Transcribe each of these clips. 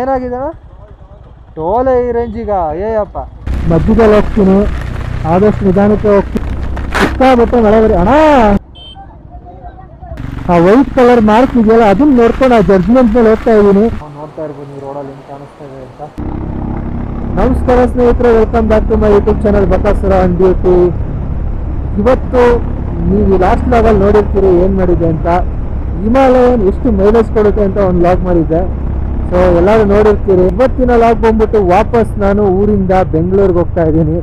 ಏನಾಗಿದೆ ಟೋಲೆ ಈ ರೇಂಜಿಗ ಏಯಪ್ಪ ಮಧ್ಯದಲ್ಲಿ ಹೋಗ್ತೀನಿ. ಆದಷ್ಟು ನಿಧಾನಕ್ಕೆ ಹೋಗ್ತೀನಿ. ಇಷ್ಟ ಮಳೆ ಬರೀ ಅಣ್ಣ! ಆ ವೈಟ್ ಕಲರ್ ಮಾರ್ಕ್ ಇದೆಯಲ್ಲ ಅದನ್ನ ನೋಡ್ಕೊಂಡು ಆ ಜಡ್ಜ್ಮೆಂಟ್ ಮೇಲೆ ಹೋಗ್ತಾ ಇದ್ದೀನಿ. ನೋಡ್ತಾ ಇರ್ಬೋದು ನೀವು ರೋಡಲ್ಲಿ ಹಿಂಗೆ ಕಾಣಿಸ್ತಾ ಇದೆ ಅಂತ. ನಮಸ್ಕಾರ ಸ್ನೇಹಿತರೆ welcome back to my YouTube channel Bakasura on duty ಇವತ್ತು ನೀವು ಲಾಸ್ಟ್ ಲಾಗಲ್ಲಿ ನೋಡಿರ್ತೀರಿ ಏನು ಮಾಡಿದೆ ಅಂತ. ಹಿಮಾಲಯನ್ ಎಷ್ಟು ಮೈಲೇಜ್ ಕೊಡುತ್ತೆ ಅಂತ ಒಂದು ಲಾಗ್ ಮಾಡಿದ್ದೆ. ಸೊ ಎಲ್ಲರೂ ನೋಡಿರ್ತೀರಿ. ಇವತ್ತಿನ ಲಾಗ್ ಬಂದ್ಬಿಟ್ಟು ವಾಪಸ್ ನಾನು ಊರಿಂದ ಬೆಂಗಳೂರಿಗೆ ಹೋಗ್ತಾ ಇದ್ದೀನಿ.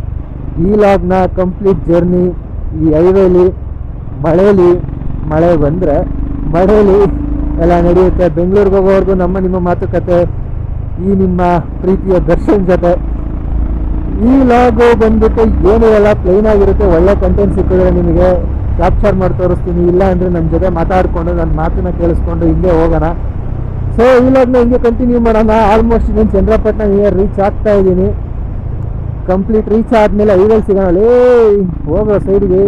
ಈ ಲಾಗ್ನ ಕಂಪ್ಲೀಟ್ ಜರ್ನಿ ಈ ಹೈವೇಲಿ, ಮಳೇಲಿ, ಮಳೆ ಬಂದರೆ ಮಳೇಲಿ ಎಲ್ಲ ನಡೆಯುತ್ತೆ. ಬೆಂಗಳೂರಿಗೆ ಹೋಗೋವರೆಗೂ ನಮ್ಮ ನಿಮ್ಮ ಮಾತುಕತೆ, ಈ ನಿಮ್ಮ ಪ್ರೀತಿಯ ದರ್ಶನ್ ಜೊತೆ. ಈ ಲಾಗು ಬಂದ್ಬಿಟ್ಟು ಏನು ಎಲ್ಲ ಪ್ಲೈನ್ ಆಗಿರುತ್ತೆ, ಒಳ್ಳೆ ಕಂಟೆಂಟ್ ಸಿಕ್ಕಿದ್ರೆ ನಿಮಗೆ ಕ್ಯಾಪ್ಚರ್ ಮಾಡಿ ತೋರಿಸ್ತೀನಿ. ಇಲ್ಲ ಅಂದರೆ ನಮ್ಮ ಜೊತೆ ಮಾತಾಡಿಕೊಂಡು ನನ್ನ ಮಾತನ್ನ ಕೇಳಿಸ್ಕೊಂಡು ಹಿಂಗೆ ಹೋಗೋಣ. ಸೊ ಈ ಲಾಗ್ನ ಹಿಂಗೆ ಕಂಟಿನ್ಯೂ ಮಾಡೋಣ. ಆಲ್ಮೋಸ್ಟ್ ನಾನು ಚಂದ್ರಪಟ್ಟಣ ನಿಯರ್ ರೀಚ್ ಆಗ್ತಾ ಇದ್ದೀನಿ. ಕಂಪ್ಲೀಟ್ ರೀಚ್ ಆದಮೇಲೆ ಐವಲ್ಲಿ ಸಿಗೋಣ. ಏ ಹೋಗೋ ಸೈಡ್ಗೆ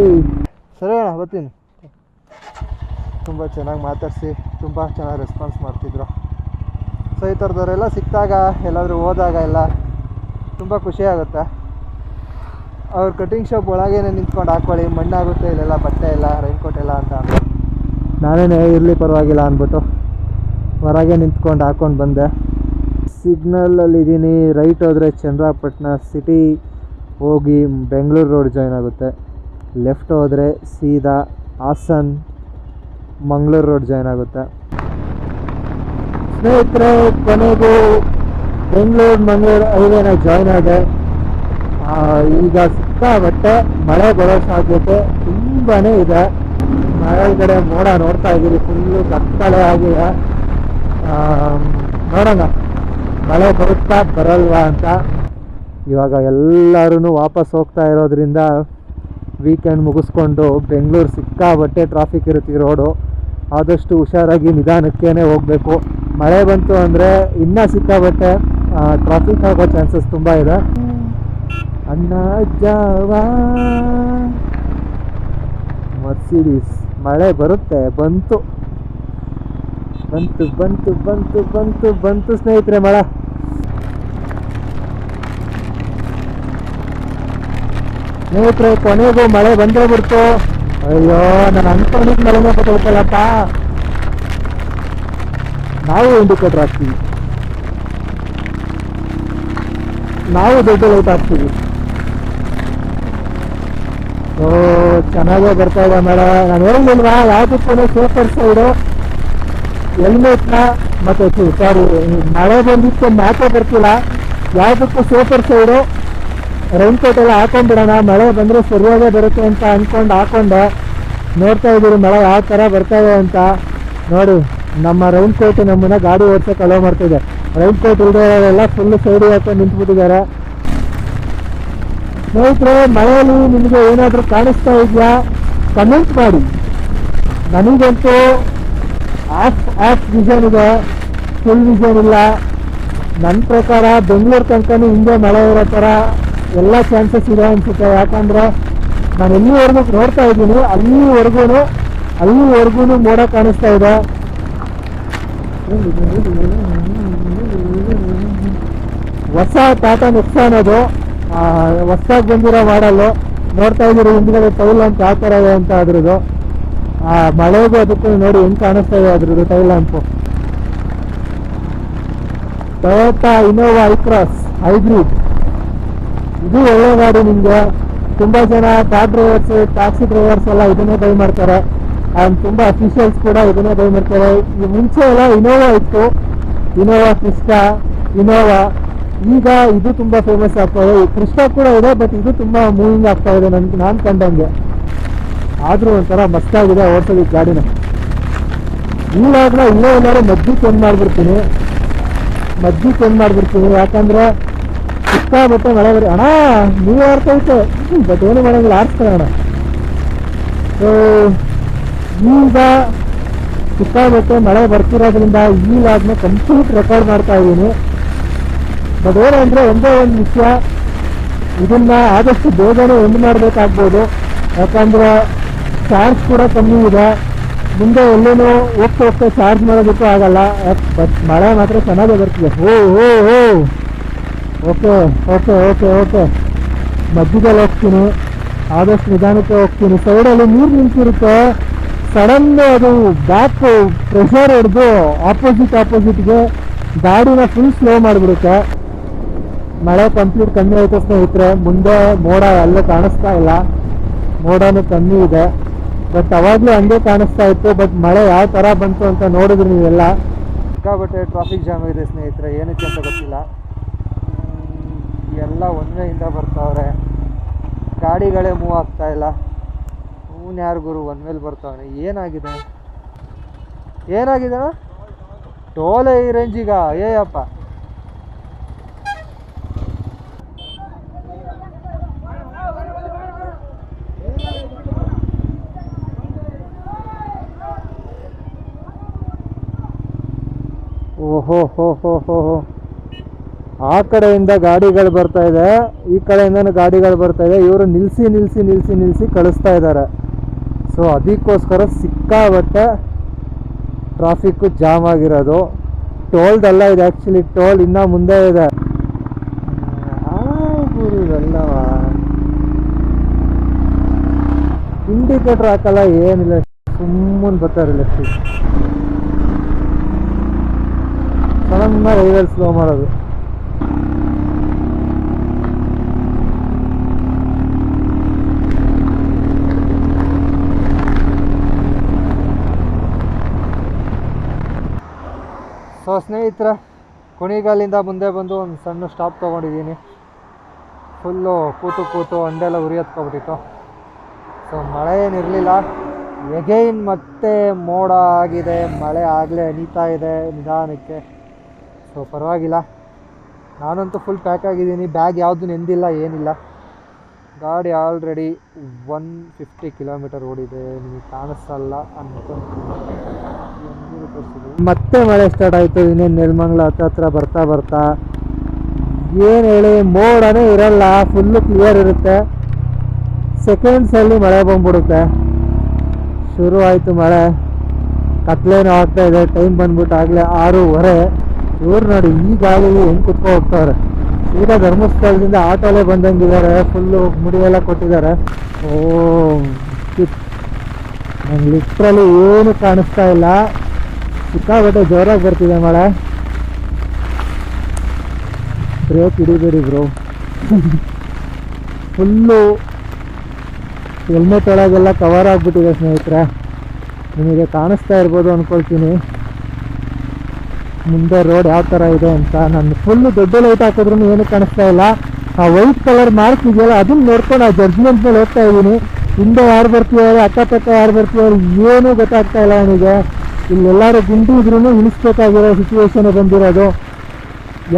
ಸರಿ ಅಣ್ಣ, ಬರ್ತೀನಿ. ತುಂಬ ಚೆನ್ನಾಗಿ ಮಾತಾಡಿಸಿ, ತುಂಬ ಚೆನ್ನಾಗಿ ರೆಸ್ಪಾನ್ಸ್ ಮಾಡ್ತಿದ್ರು. ಸೊ ಈ ಥರದವರೆಲ್ಲ ಸಿಕ್ಕಿದಾಗ, ಎಲ್ಲಾದರೂ ಹೋದಾಗ ಎಲ್ಲ ತುಂಬ ಖುಷಿ ಆಗುತ್ತೆ. ಅವ್ರ ಕಟಿಂಗ್ ಶಾಪ್ ಒಳಗೇನೆ ನಿಂತ್ಕೊಂಡು ಹಾಕ್ಕೊಳ್ಳಿ ಮಣ್ಣಾಗುತ್ತೆ, ಇಲ್ಲೆಲ್ಲ ಬಟ್ಟೆ ಎಲ್ಲ ರೈನ್ಕೋಟ್ ಎಲ್ಲ ಅಂತ. ನಾನೇನೇ, ಇರಲಿ ಪರವಾಗಿಲ್ಲ ಅಂದ್ಬಿಟ್ಟು. ಹೊರಗೆ ನಿಂತ್ಕೊಂಡು ಹಾಕ್ಕೊಂಡು ಬಂದೆ. ಸಿಗ್ನಲಲ್ಲಿ ಇದ್ದೀನಿ. ರೈಟ್ ಹೋದರೆ ಚಂದ್ರಪಟ್ಟಣ ಸಿಟಿ ಹೋಗಿ ಬೆಂಗಳೂರು ರೋಡ್ ಜಾಯ್ನ್ ಆಗುತ್ತೆ. ಲೆಫ್ಟ್ ಹೋದರೆ ಸೀದಾ ಹಾಸನ್, ಮಂಗಳೂರು ರೋಡ್ ಜಾಯ್ನ್ ಆಗುತ್ತೆ. ಸ್ನೇಹಿತರೆ, ಕೊನೆಗೂ ಬೆಂಗಳೂರು ಮಂಗಳೂರು ಹೈವೇನ ಜಾಯ್ನ್ ಆದೆ. ಈಗ ಸಿಕ್ಕಾಬಟ್ಟೆ ಮಳೆ ಬರೋ ಸಾಧ್ಯತೆ ತುಂಬಾ ಇದೆ. ಮಳೆಗಡೆ ಮೋಡ ನೋಡ್ತಾ ಇದ್ದೀರಿ ಫುಲ್ಲು ಕತ್ತಲೆ ಆಗಿದೆ. ನೋಡೋಣ. ಮಳೆ ಬರುತ್ತಾ ಬರಲ್ವಾ ಅಂತ. ಇವಾಗ ಎಲ್ಲರೂ ವಾಪಸ್ ಹೋಗ್ತಾ ಇರೋದ್ರಿಂದ ವೀಕೆಂಡ್ ಮುಗಿಸ್ಕೊಂಡು ಬೆಂಗಳೂರು ಸಿಕ್ಕಾಬಟ್ಟೆ ಟ್ರಾಫಿಕ್ ಇರುತ್ತೆ ರೋಡು ಆದಷ್ಟು ಹುಷಾರಾಗಿ ನಿಧಾನಕ್ಕೇ ಹೋಗಬೇಕು. ಮಳೆ ಬಂತು ಅಂದರೆ ಇನ್ನೂ ಸಿಕ್ಕಾಬಟ್ಟೆ ಟ್ರಾಫಿಕ್ ಆಗೋ ಚಾನ್ಸಸ್ ತುಂಬ ಇದೆ. ಅನ್ನ ಜಾವಾ. ಮರ್ಸಿಡೀಸ್ ಮಳೆ ಬರುತ್ತೆ, ಬಂತು. ಬಂತು ಬಂತು ಬಂತು ಬಂತು ಬಂತು ಸ್ನೇಹಿತರೆ, ಮಳ. ಸ್ನೇಹಿತರೆ, ಕೊನೆಗೂ ಮಳೆ ಬಂದೇ ಬಿಡ್ತು ಅಯ್ಯೋ ನಾನು ಅನ್ಕೊಂಡಿದ್ ಮಳೆನೇ ಬರ್ತೈತಲ್ಲಪ್ಪ ನಾವು ಇಂಡಿಕೇಟರ್ ಹಾಕ್ತೀವಿ. ನಾವು ದೊಡ್ಡ ಲೈಟ್ ಹಾಕ್ತೀವಿ. ಓ, ಚೆನ್ನಾಗೇ ಬರ್ತಾ ಇದೆ ಮೇಡ ನಾನು ಹೇಳಿಲ್ವಾ ಯಾವುದಕ್ಕೂ ಸೂಪರ್ ಸೈಡು ಹೆಲ್ಮೆಟ್ನ ಮತ್ತು ಸಾರಿ ಮಳೆ ಬಂದಿತ್ತು ಮಾತ್ರ ಬರ್ತಿಲ್ಲ. ಯಾವುದಕ್ಕೂ ಸೂಪರ್ ಸೈಡು ರೈನ್ ಕೋಟ್ ಎಲ್ಲ ಹಾಕೊಂಡ್ಬಿಡೋಣ, ಮಳೆ ಬಂದರೆ ಸರಿಯಾಗೇ ಬರುತ್ತೆ ಅಂತ ಅಂದ್ಕೊಂಡು ಹಾಕೊಂಡೆ. ನೋಡ್ತಾ ಇದ್ದೀರಿ ಮಳೆ ಯಾವ ಥರ ಬರ್ತಾ ಇದೆ ಅಂತ. ನೋಡಿ, ನಮ್ಮ ರೈನ್ ಕೋಟ್ ನಮ್ಮನ್ನ ಗಾಡಿ ಓಡಿಸೋಕೆ ಅಲೋ ಮಾಡ್ತಿದೆ ರೈನ್ ಕೋಟ್ ಇಲ್ಲದೆ ಫುಲ್ ಸೈಡ್ ಹಾಕೊಂಡು ನಿಂತ್ಬಿಟ್ಟಿದ್ದಾರೆ? ಸ್ನೇಹಿತರೆ, ಮಳೆಯಲ್ಲಿ ನಿಮಗೆ ಏನಾದರೂ ಕಾಣಿಸ್ತಾ ಇದೆಯಾ? ಕಮೆಂಟ್ ಮಾಡಿ. ನನಗಂತೂ ಆಫ್ ಆಫ್ ವಿಷನ್ ಇದೆ. ಫುಲ್ ವಿಷನ್ ಇಲ್ಲ. ನನ್ನ ಪ್ರಕಾರ ಬೆಂಗಳೂರು ತನಕನೂ ಹಿಂದೆ ಮಳೆ ಇರೋ ಥರ ಎಲ್ಲ ಚಾನ್ಸಸ್ ಇದೆ ಅನಿಸುತ್ತೆ. ಯಾಕಂದರೆ ನಾನು ಎಲ್ಲಿವರೆಗೂ ನೋಡ್ತಾ ಇದ್ದೀನಿ. ಅಲ್ಲಿವರೆಗೂ ಅಲ್ಲಿವರೆಗೂ ಮೋಡ ಕಾಣಿಸ್ತಾ ಇದೆ. ಹೊಸ ಟಾಟಾ ನೆಕ್ಸಾನ್ ಅದು. ಹೊಸದಾಗಿ ಬಂದಿರೋ ಮಾಡಲು ನೋಡ್ತಾ ಇದ್ದೀರಿ ಹಿಂದ್ಗಡೆ ಟೌಲ್ ಅಂತ ಯಾವ ಥರ ಇದೆ ಅಂತ ಅದ್ರದ್ದು. ಆ ಮಳೆಗೂ ಅದಕ್ಕೂ ನೋಡಿ ಹೆಂಗ್ ಕಾಣಿಸ್ತಾ ಇದೆ ಅದ್ರದ್ದು tail lamp Toyota Innova Hycross hybrid ಇದು ಒಳ್ಳೆ ಗಾಡಿ ನಿಮಗೆ. ತುಂಬಾ ಜನ ಕಾರ್ ಡ್ರೈವರ್ಸ್ ಟ್ಯಾಕ್ಸಿ ಡ್ರೈವರ್ಸ್ ಎಲ್ಲ ಇದನ್ನೇ ಬೈ ಮಾಡ್ತಾರೆ. ಆ್ಯಂಡ್ ತುಂಬಾ ಅಫಿಷಿಯಲ್ಸ್ ಕೂಡ ಇದನ್ನೇ ಬೈ ಮಾಡ್ತಾರೆ. ಈ ಮುಂಚೆ ಎಲ್ಲ ಇನೋವಾ ಇತ್ತು. ಇನೋವಾ ಕ್ರಿಸ್ಟಾ ಇನೋವಾ ಈಗ ಇದು ತುಂಬಾ ಫೇಮಸ್ ಆಗ್ತಾ ಇದೆ. ಕ್ರಿಸ್ಟಾ ಕೂಡ ಇದೆ ಬಟ್ ಇದು ತುಂಬಾ ಮೂವಿಂಗ್ ಆಗ್ತಾ ಇದೆ ನನ್ಗೆ ನಾನು ಕಂಡಂಗೆ. ಆದರೂ ಒಂಥರ ಮಸ್ತಾಗಿದೆ ಈ ಗಾಡಿನ. ಇಲ್ಲಾದ್ರೆ ಇಲ್ಲೇ ಎಲ್ಲಾರು ಮಜ್ಜಿ ಚೇಂಜ್ ಮಾಡಿಬಿಡ್ತೀನಿ. ಮಜ್ಜಿ ಚೇಂಜ್ ಮಾಡಿಬಿಡ್ತೀನಿ. ಯಾಕಂದ್ರೆ ಸಿಕ್ಕಾಬಟ್ಟೆ ಮಳೆ ಬರೀ ಅಣ್ಣ ನೀವು ಆಡ್ತೈತೆ ಬಟ್ ಏನು ಮಾಡೋಂಗಿಲ್ಲ ಆಡ್ತಾರೆ ಅಣ್ಣ. ಸೊ ಈಗ ಸಿಕ್ಕಾಬಟ್ಟೆ ಮಳೆ ಬರ್ತಿರೋದ್ರಿಂದ ಈ ಲಾಗ್ನ ಕಂಪ್ಲೀಟ್ ರೆಕಾರ್ಡ್ ಮಾಡ್ತಾ ಇದ್ದೀನಿ. ಬಟ್ ಏನಂದ್ರೆ ಒಂದೇ ಒಂದು ವಿಷಯ, ಇದನ್ನ ಆದಷ್ಟು ಬೇಗನೆ ಎಂಡ್ ಮಾಡಬೇಕಾಗ್ಬೋದು. ಯಾಕಂದ್ರೆ ಚಾರ್ಜ್ ಕೂಡ ಕಮ್ಮಿ ಇದೆ. ಮುಂದೆ ಎಲ್ಲೇನೋ ಹೋಗ್ತಾ ಹೋಗ್ತಾ ಚಾರ್ಜ್ ಮಾಡೋದಕ್ಕೂ ಆಗಲ್ಲ. ಬಟ್ ಮಳೆ ಮಾತ್ರ ಚೆನ್ನಾಗೇ ಬರ್ತಿದೆ. Oh oh oh okay okay okay okay ಮಧ್ಯದಲ್ಲಿ ಹೋಗ್ತೀನಿ. ಆದಷ್ಟು ನಿಧಾನಕ್ಕೆ ಹೋಗ್ತೀನಿ. ಸೈಡಲ್ಲಿ ನೀರು ನಿಂತಿರುತ್ತೆ. ಸಡನ್ ಅದು ಬ್ಯಾಕ್ ಪ್ರೆಷರ್ ಹಿಡಿದು ಆಪೋಸಿಟ್ ಆಪೋಸಿಟ್ಗೆ ಗಾಡಿನ ಫುಲ್ ಸ್ಲೋ ಮಾಡಿಬಿಡುತ್ತೆ. ಮಳೆ ಕಂಪ್ಲೀಟ್ ಕಮ್ಮಿ ಆಯ್ತು ಸ್ನೇಹಿತರೆ, ಮುಂದೆ ಮೋಡ ಅಲ್ಲೇ ಕಾಣಿಸ್ತಾ ಇಲ್ಲ. ಮೋಡನೂ ಕಮ್ಮಿ ಇದೆ. ಬಟ್ ಅವಾಗಲೂ ಹಂಗೆ ಕಾಣಿಸ್ತಾ ಇತ್ತು ಬಟ್ ಮಳೆ ಯಾವ ಥರ ಬಂತು ಅಂತ ನೋಡಿದ್ರು ನೀವೆಲ್ಲ? ಸಿಕ್ಕಾಬಟ್ಟೆ ಟ್ರಾಫಿಕ್ ಜಾಮ್ ಇದೆ ಸ್ನೇಹಿತರೆ, ಏನಕ್ಕೆ ಅಂತ ಗೊತ್ತಿಲ್ಲ. ಎಲ್ಲ ಒಂದೇಯಿಂದ ಬರ್ತಾವ್ರೆ. ಗಾಡಿಗಳೇ ಮೂವ್ ಆಗ್ತಾ ಇಲ್ಲ. ಹೂನ್ ಯಾರು ಗುರು, ಒಂದ್ ಮೇಲೆ ಬರ್ತಾವನೆ. ಏನಾಗಿದೆ? ಏನಾಗಿದೆ ಟೋಲೆ ಈ ರೇಂಜಿಗ ಏಯಪ್ಪ ಆ ಕಡೆಯಿಂದ ಗಾಡಿಗಳು ಬರ್ತಾ ಇದೆ, ಈ ಕಡೆಯಿಂದನೂ ಗಾಡಿಗಳು ಬರ್ತಾ ಇದೆ. ಇವರು ನಿಲ್ಲಿಸಿ ನಿಲ್ಲಿಸಿ ನಿಲ್ಲಿಸಿ ನಿಲ್ಲಿಸಿ ಕಳಿಸ್ತಾ ಇದ್ದಾರೆ. ಸೊ ಅದಕ್ಕೋಸ್ಕರ ಸಿಕ್ಕಾಬಟ್ಟೆ ಟ್ರಾಫಿಕ್ಕು ಜಾಮ್ ಆಗಿರೋದು. ಟೋಲ್ದೆಲ್ಲ ಇದೆ ಆ್ಯಕ್ಚುಲಿ ಟೋಲ್ ಇನ್ನೂ ಮುಂದೆ ಇದೆ. ಇಂಡಿಕೇಟ್ರ್ ಹಾಕಲ್ಲ, ಏನಿಲ್ಲ. ಸುಮ್ಮನೆ ಬರ್ತಾರೆ ಲೆಫ್ಟಿಗೆ ಸಡನ್ನ ರೈಡಲ್ಲಿ ಸ್ಲೋ ಮಾಡೋದು. ಸೊ ಸ್ನೇಹಿತರ ಕುಣಿಗಾಲಿಂದ ಮುಂದೆ ಬಂದು ಒಂದು ಸಣ್ಣ ಸ್ಟಾಪ್ ತೊಗೊಂಡಿದ್ದೀನಿ. ಫುಲ್ಲು ಕೂತು ಕೂತು ಅಂಡೆಲ್ಲ ಉರಿ ಹತ್ಕೊಬಿಟ್ಟಿತ್ತು ಸೊ ಮಳೆ ಏನಿರಲಿಲ್ಲ ಎಗೈನ್ ಮತ್ತೆ ಮೋಡ ಆಗಿದೆ. ಮಳೆ ಆಗಲೇ ಅನಿತಾ ಇದೆ ನಿಧಾನಕ್ಕೆ. ಸೊ ಪರವಾಗಿಲ್ಲ. ನಾನಂತೂ ಫುಲ್ ಪ್ಯಾಕ್ ಆಗಿದ್ದೀನಿ. ಬ್ಯಾಗ್ ಯಾವುದು ನೆಂದಿಲ್ಲ, ಏನಿಲ್ಲ. ಗಾಡಿ ಆಲ್ರೆಡಿ ಒನ್ ಫಿಫ್ಟಿ ಕಿಲೋಮೀಟರ್ ಓಡಿದೆ. ನಿಮಗೆ ಕಾಣಿಸಲ್ಲ ಅನ್ಕೊಂಡು ಮತ್ತೆ ಮಳೆ ಸ್ಟಾರ್ಟ್ ಆಯಿತು. ಇನ್ನೇನು ನೆಲಮಂಗ್ಲ ಹತ್ರ ಹತ್ರ ಬರ್ತಾ ಬರ್ತಾ. ಏನು ಹೇಳಿ, ಮೋಡನೇ ಇರಲ್ಲ. ಫುಲ್ಲು ಕ್ಲಿಯರ್ ಇರುತ್ತೆ. ಸೆಕೆಂಡ್ಸಲ್ಲಿ ಮಳೆ ಬಂದ್ಬಿಡುತ್ತೆ. ಶುರು ಆಯಿತು ಮಳೆ. ಕತ್ಲೇನೂ ಆಗ್ತಾ ಇದೆ. ಟೈಮ್ ಬಂದ್ಬಿಟ್ಟು ಆಗಲೇ ಆರೂವರೆ. ಇವ್ರು ನೋಡಿ ಈ ಗಾಳಿಗೆ ಹೆಂಗೆ ಕುತ್ಕೊ ಹೋಗ್ತಾವ್ರೆ? ಈಗ ಧರ್ಮಸ್ಥಳದಿಂದ ಆಟೋಲೇ ಬಂದಂಗಿದ್ದಾರೆ ಫುಲ್ಲು ಮುಡಿಯೆಲ್ಲ ಕೊಟ್ಟಿದ್ದಾರೆ. ಓ ನಂಗೆ ಲಿಟ್ರಲಿ ಏನು ಕಾಣಿಸ್ತಾ ಇಲ್ಲ. ಸಿಕ್ಕಾಬಟ್ಟೆ ಜೋರಾಗಿ ಬರ್ತಿದೆ ಮಳೆ. ಬ್ರೇಕ್ ಹಿಡಿಬೇಡಿ ಬ್ರೋ ಫುಲ್ಲು ಹೆಲ್ಮೆಟ್ ಒಳಗೆಲ್ಲ ಕವರ್ ಆಗಿಬಿಟ್ಟಿದೆ ಸ್ನೇಹಿತರೆ. ನಿಮಗೆ ಕಾಣಿಸ್ತಾ ಇರ್ಬೋದು ಅಂದ್ಕೊಳ್ತೀನಿ ಮುಂದೆ ರೋಡ್ ಯಾವ ಥರ ಇದೆ ಅಂತ ನಾನು ಫುಲ್ಲು ದೊಡ್ಡ ಲೈಟ್ ಹಾಕಿದ್ರು ಏನು ಕಾಣಿಸ್ತಾ ಇಲ್ಲ. ಆ ವೈಟ್ ಕಲರ್ ಮಾರ್ಕ್ ಇದೆಯಲ್ಲ, ಅದನ್ನ ನೋಡ್ಕೊಂಡು ಆ ಜಡ್ಜ್ಮೆಂಟ್ ಮೇಲೆ ಹೋಗ್ತಾ ಇದ್ದೀನಿ. ಹಿಂದೆ ಯಾರು ಬರ್ತಿದ್ದಾರೆ ಅಕ್ಕಪಕ್ಕ ಯಾರು ಬರ್ತಿದ್ದಾರೆ ಏನೂ ಗೊತ್ತಾಗ್ತಾ ಇಲ್ಲ ನನಗೆ. ಇಲ್ಲೆಲ್ಲರೂ ಗುಂಡಿ ಇದ್ರೂ ಇಳಿಸ್ಬೇಕಾಗಿರೋ ಸಿಚುವೇಶನ್ ಬಂದಿರೋದು.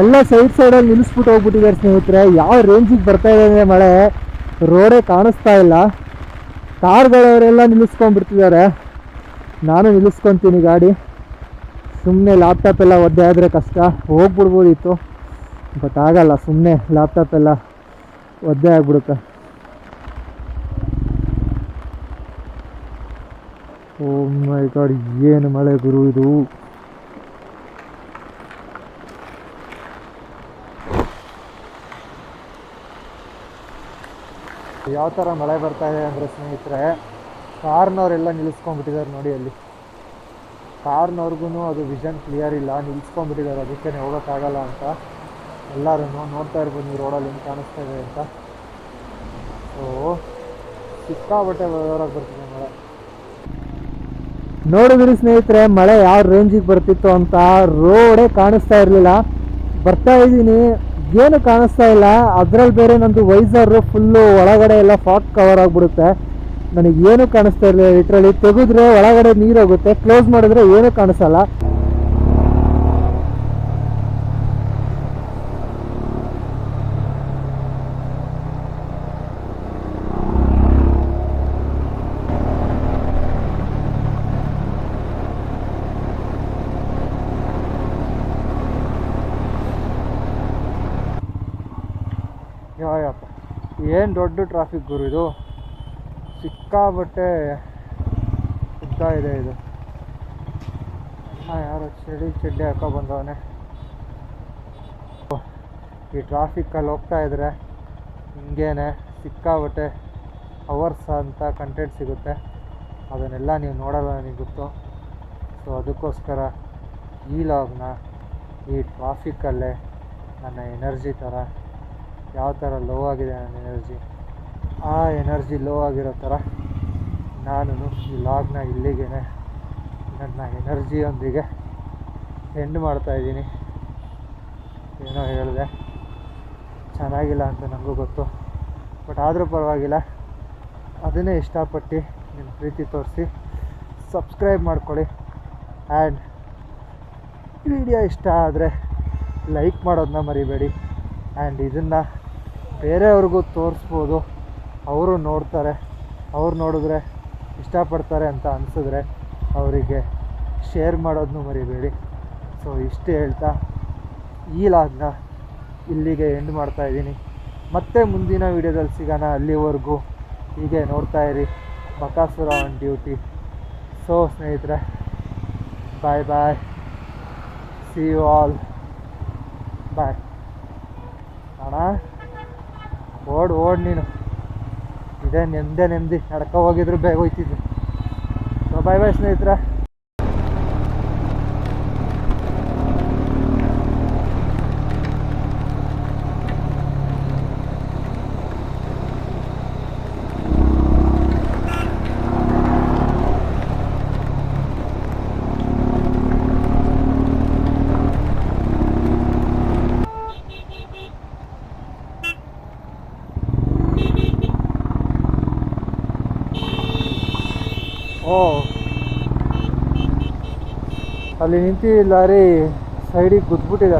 ಎಲ್ಲ ಸೈಡ್ ಸೈಡಲ್ಲಿ ನಿಲ್ಲಿಸ್ಬಿಟ್ಟು ಹೋಗ್ಬಿಟ್ಟಿದ್ದಾರೆ ಸ್ನೇಹಿತರೆ. ಯಾವ ರೇಂಜಿಗೆ ಬರ್ತಾ ಇದೆ ಅಂದರೆ ಮಳೆ ರೋಡೇ ಕಾಣಿಸ್ತಾ ಇಲ್ಲ. ಕಾರ್ಗಳವರೆಲ್ಲ ನಿಲ್ಲಿಸ್ಕೊಂಡ್ಬಿಡ್ತಿದ್ದಾರೆ. ನಾನು ನಿಲ್ಲಿಸ್ಕೊತೀನಿ ಗಾಡಿ. ಸುಮ್ಮನೆ ಲ್ಯಾಪ್ಟಾಪ್ ಎಲ್ಲ ಒದ್ದೆ ಆದರೆ ಕಷ್ಟ. ಹೋಗ್ಬಿಡ್ಬೋದಿತ್ತು. ಬಟ್ ಆಗಲ್ಲ ಸುಮ್ಮನೆ ಲ್ಯಾಪ್ಟಾಪ್ ಎಲ್ಲ ಒದ್ದೆ ಆಗಿಬಿಡುತ್ತೆ. ಓ ಮೈ ಗಾಡ್ ಏನು ಮಳೆ ಗುರು ಇದು? ಯಾವ ಥರ ಮಳೆ ಬರ್ತಾ ಇದೆ ಅಂದರೆ ಸ್ನೇಹಿತರೆ ಕಾರ್ನವರೆಲ್ಲ ನಿಲ್ಲಿಸ್ಕೊಂಡ್ಬಿಟ್ಟಿದ್ದಾರೆ ನೋಡಿ ಅಲ್ಲಿ. ಕಾರ್ನವ್ರಿಗೂ ಅದು ವಿಷನ್ ಕ್ಲಿಯರ್ ಇಲ್ಲ, ನಿಲ್ಸ್ಕೊಂಡ್ಬಿಟ್ಟಿದ್ದಾರೆ ಅದಕ್ಕೆ ಹೋಗೋಕ್ಕಾಗಲ್ಲ ಅಂತ. ಎಲ್ಲರೂ ನೋಡ್ತಾ ಇರ್ಬೋದು ನೀವು ರೋಡಲ್ಲಿ ಹೆಂಗೆ ಕಾಣಿಸ್ತಾ ಇದೆ ಅಂತ. ಓ ಸಿಕ್ಕಾಬಟ್ಟೆ ಬರ್ತಿದೆ ಮಳೆ. ನೋಡಿದ್ರಿ ಸ್ನೇಹಿತರೆ, ಮಳೆ ಯಾವ ರೇಂಜಿಗೆ ಬರ್ತಿತ್ತು ಅಂತ. ರೋಡೇ ಕಾಣಿಸ್ತಾ ಇರಲಿಲ್ಲ. ಬರ್ತಾ ಇದ್ದೀನಿ. ಏನು ಕಾಣಿಸ್ತಾ ಇಲ್ಲ. ಅದ್ರಲ್ಲಿ ಬೇರೆ ನಂದು ವೈಸರು ಫುಲ್ಲು ಒಳಗಡೆ ಎಲ್ಲ ಫಾಗ್ ಕವರ್ ಆಗಿಬಿಡುತ್ತೆ. ನನಗೆ ಏನು ಕಾಣಿಸ್ತಾ ಇರಲಿಲ್ಲ. ಲಿಟ್ರಲಿ ತೆಗೆದ್ರೆ ಒಳಗಡೆ ನೀರು ಹೋಗುತ್ತೆ ಕ್ಲೋಸ್ ಮಾಡಿದ್ರೆ ಏನು ಕಾಣಿಸಲ್ಲ. ಏನು ದೊಡ್ಡ ಟ್ರಾಫಿಕ್ ಗುರು ಇದು? ಸಿಕ್ಕಾಬಟ್ಟೆ ಉದ್ದ ಇದೆ ಇದು. ಹಾಂ ಯಾರೋ ಚಳಿ ಚಡ್ಡಿ ಹಾಕೋ ಬಂದವನೆ. ಈ ಟ್ರಾಫಿಕ್ಕಲ್ಲಿ ಹೋಗ್ತಾ ಇದ್ರೆ ಹಿಂಗೇನೆ ಸಿಕ್ಕಾಬಟ್ಟೆ ಅವರ್ಸ್ ಅಂತ ಕಂಟೆಂಟ್ ಸಿಗುತ್ತೆ. ಅದನ್ನೆಲ್ಲ ನೀವು ನೋಡಲ್ಲ ನನಗೆ ಗೊತ್ತು. ಸೊ ಅದಕ್ಕೋಸ್ಕರ ಈ ಲಾಗ್ನ ಈ ಟ್ರಾಫಿಕ್ಕಲ್ಲೇ ನನ್ನ ಎನರ್ಜಿ ಥರ, ಯಾವ ಥರ ಲೋ ಆಗಿದೆ ನನ್ನ ಎನರ್ಜಿ ಆ ಎನರ್ಜಿ ಲೋ ಆಗಿರೋ ಥರ ನಾನು ಈ ಲಾಗ್ನ ಇಲ್ಲಿಗೆ ನನ್ನ ಎನರ್ಜಿಯೊಂದಿಗೆ ಎಂಡ್ ಮಾಡ್ತಾಯಿದ್ದೀನಿ ಏನೋ ಹೇಳಿದೆ. ಚೆನ್ನಾಗಿಲ್ಲ ಅಂತ ನನಗೂ ಗೊತ್ತು. ಬಟ್ ಆದರೂ ಪರವಾಗಿಲ್ಲ. ಅದನ್ನೇ ಇಷ್ಟಪಟ್ಟು ನಿಮ್ಮ ಪ್ರೀತಿ ತೋರಿಸಿ ಸಬ್ಸ್ಕ್ರೈಬ್ ಮಾಡ್ಕೊಳ್ಳಿ. ಆ್ಯಂಡ್ ವಿಡಿಯೋ ಇಷ್ಟ ಆದರೆ ಲೈಕ್ ಮಾಡೋದನ್ನ ಮರಿಬೇಡಿ. ಆ್ಯಂಡ್ ಇದನ್ನು ಬೇರೆಯವ್ರಿಗೂ ತೋರಿಸ್ಬೋದು. ಅವರು ನೋಡ್ತಾರೆ, ಅವ್ರು ನೋಡಿದ್ರೆ ಇಷ್ಟಪಡ್ತಾರೆ ಅಂತ ಅನಿಸಿದ್ರೆ ಅವರಿಗೆ ಶೇರ್ ಮಾಡೋದನ್ನು ಮರಿಬೇಡಿ. ಸೊ ಇಷ್ಟು ಹೇಳ್ತಾ, ಈ ಲಾಗ್ನ ಇಲ್ಲಿಗೆ ಎಂಡ್ ಮಾಡ್ತಾ ಇದ್ದೀನಿ. ಮತ್ತೆ ಮುಂದಿನ ವೀಡಿಯೋದಲ್ಲಿ ಸಿಗೋಣ. ಅಲ್ಲಿವರೆಗೂ ಹೀಗೆ ನೋಡ್ತಾ ಇರಿ. ಬಕಾಸುರ ಆನ್ ಡ್ಯೂಟಿ ಸೊ ಸ್ನೇಹಿತರೆ bye bye see you all bye ಅಣ್ಣ, ಓಡ್ ಓಡ್ ನೀನು. ಇದೇ ನೆಮ್ಮದೇ ನೆಮ್ಮದಿ ನಡ್ಕೊ ಹೋಗಿದ್ರು ಬೇಗ ಹೋಯ್ತಿದ್ವಿ ಸೊ ಬಾಯ್ ಬಾಯ್ ಸ್ನೇಹಿತರೆ ಓ ಅಲ್ಲಿ ನಿಂತಿ ಲಾರಿ ಸೈಡಿಗೆ ಗುದ್ಬಿಟ್ಟಿದೆ.